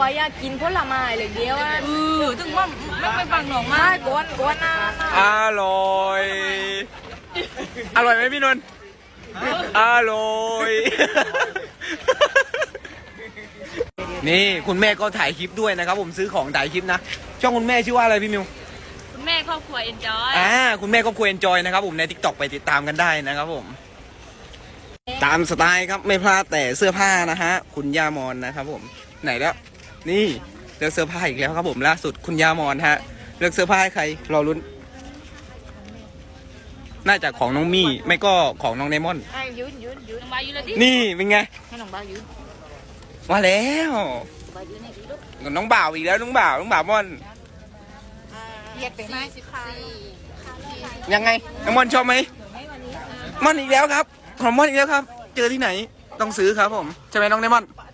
ว่าอยากกินผลไม้เลยเดียวอะเออถึงว่าไม่ไปฟังหนองไม่มากกวนกวนนะอร่อย อร่อยไหมพี่นนท์อร่อย นี่คุณแม่ก็ถ่ายคลิปด้วยนะครับ ผมซื้อของถ่ายคลิปนะ ช่องคุณแม่ชื่อว่าอะไรพี่มิว คุณแม่ครอบครัวเอ็นจอยอ่า คุณแม่ก็ควรจอยนะครับผมในทิกตอกไปติดตามกันได้นะครับผม ตามสไตล์ครับไม่พลาดแต่เสื้อผ้านะฮะ คุณย่ามอนนะครับผม ไหนแล้ว นี่เลือกเสื้อผ้าอีกแล้วครับผมล่าสุดคุณย่ามอนฮะ เลือกเสื้อผ้าให้ใครรอลุ้น น่าจะของน้องมี่ไม่ก็ของน้องไดมอนด์ไอ้ยืนยืนยืนน้องบายอยู่เลยดินี่เป็นไงให้น้องบ้ายืนมาแล้วบ้ายืนให้ดีลูกน้องบ่าวอีกแล้วน้องบ่าวน้องบ่าวมอนเหยียดไปไหมสิบสี่ยังไงน้องมอนชอบไหมมอนอีกแล้วครับของมอนอีกแล้วครับ เจอที่ไหนต้องซื้อครับผมใช่ไหมน้องไดมอนด์ใ